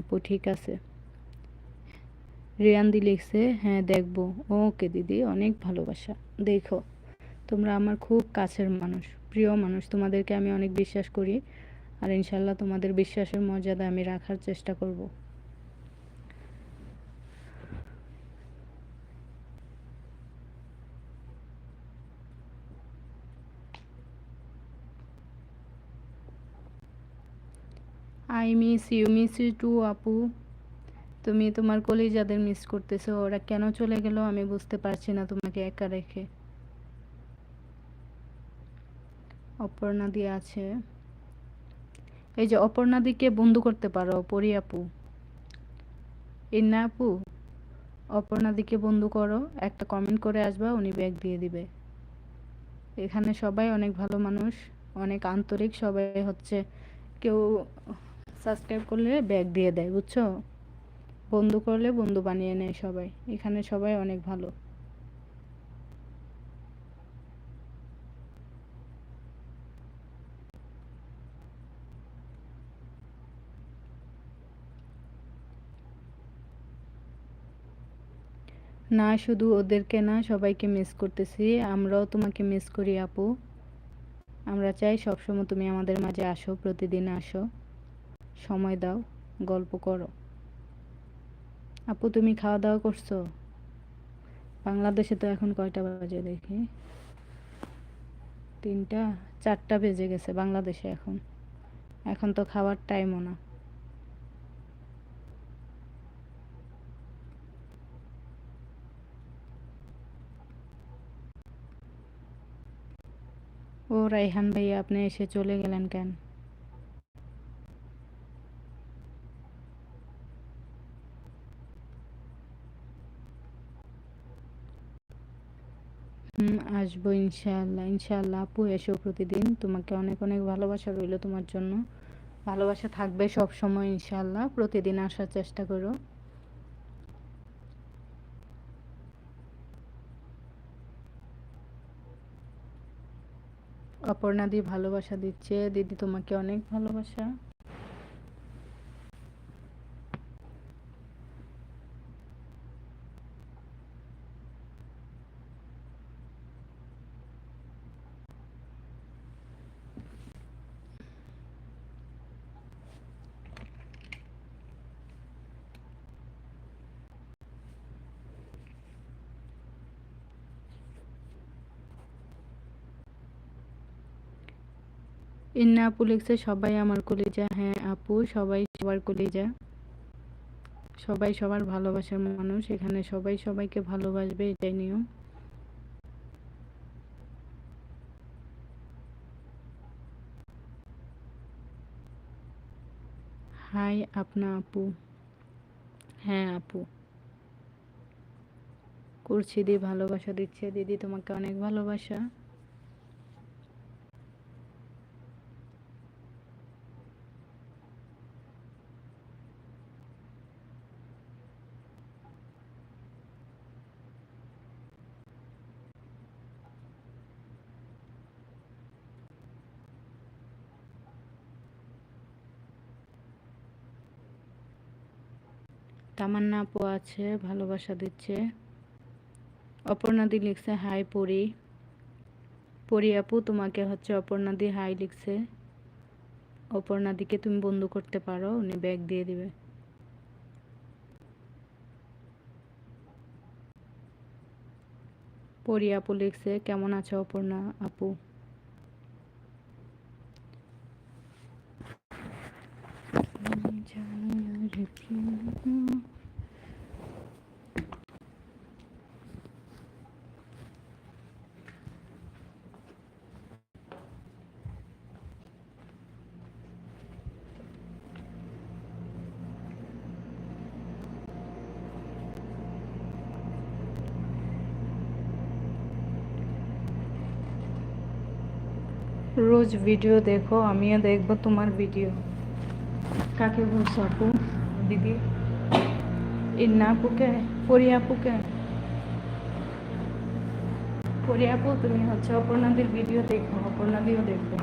আপু, ঠিক আছে। রিয়ান্দি লিখছে হ্যাঁ দেখব। ওকে, দিদি, অনেক ভালোবাসা। দেখো, তোমরা আমার খুব কাছের মানুষ, প্রিয় মানুষ। তোমাদেরকে আমি অনেক বিশ্বাস করি। আর ইনশাল্লাহ তোমাদের বিশ্বাসের মর্যাদা আমি রাখার চেষ্টা করব। I miss you miss you too আপু। তুমি তোমার কলিজাদের মিস করতেছো, ওরা কেন চলে গেল আমি বুঝতে পারছি না তোমাকে একা রেখে। অপর্ণা দিয়ে আছে। এই যে অপর্ণাদিকে বন্ধু করতে পারো, পরি আপু। ইন্না আপু অপর্ণাদিকে বন্ধু করো, একটা কমেন্ট করে আসবা, উনি ব্যাগ দিয়ে দিবে। এখানে সবাই অনেক ভালো মানুষ, অনেক আন্তরিক সবাই হচ্ছে। কেউ সাবস্ক্রাইব করলে ব্যাগ দিয়ে দেয়, বুঝছ? বন্ধু করলে বন্ধু বানিয়ে নেয় সবাই, এখানে সবাই অনেক ভালো। না, শুধু ওদেরকে না, সবাইকে মিস করতেছি। আমরাও তোমাকে মিস করি, আপু। আমরা চাই সবসময় তুমি আমাদের মাঝে আসো, প্রতিদিন আসো। সময় দাও, গল্প করো। আপু, তুমি খাওয়া দাওয়া করছ? বাংলাদেশে তো এখন কয়টা বাজে দেখি? তিনটা, চারটা বেজে গেছে বাংলাদেশে এখন। এখন তো খাওয়ার টাইমও না। ও রাইহান ভাইয়া, আপনি এসে চলে গেলেন কেন? আসব ইনশাআল্লাহ। ইনশাআল্লাহ আপু এসো প্রতিদিন। তোমাকে অনেক অনেক ভালোবাসা রইল তোমার জন্য। ভালোবাসা থাকবে সব সময় ইনশাআল্লাহ। প্রতিদিন আসার চেষ্টা করো। অপর্ণাদি ভালোবাসা দিচ্ছে। দিদি তোমাকে অনেক ভালোবাসা। ইন্না আপু লিখছে সবাই আমার কলিজা হ্যাঁ আপু, সবাই সবার কলিজা। সবাই সবার ভালোবাসার মানুষ, এখানে সবাই সবাইকে ভালোবাসবে, এটাই নিয়ম। হাই আপনা আপু। হ্যাঁ আপু। করছি দি ভালোবাসা দিচ্ছে, দিদি তোমাকে অনেক ভালোবাসা। তামান্না আপু আছে, ভালোবাসা দিচ্ছে। অপর্ণাদি লিখছে, হাই পরি। পরি আপু, তোমাকে হচ্ছে অপর্ণাদি, হাই লিখছে। অপর্ণাদিকে তুমি বন্ধু করতে পারো, উনি ব্যাগ দিয়ে দিবে। পরি আপু লিখছে, কেমন আছো অপর্ণা আপু? রোজ ভিডিও দেখো আমিও দেখব তোমার ভিডিও কাকে বলছো আপু দিদি। ইন্না আপুকে পরি আপুকে পরি আপু তুমি হচ্ছে অপর্ণাদির ভিডিও দেখো অপর্ণাদিও দেখবে।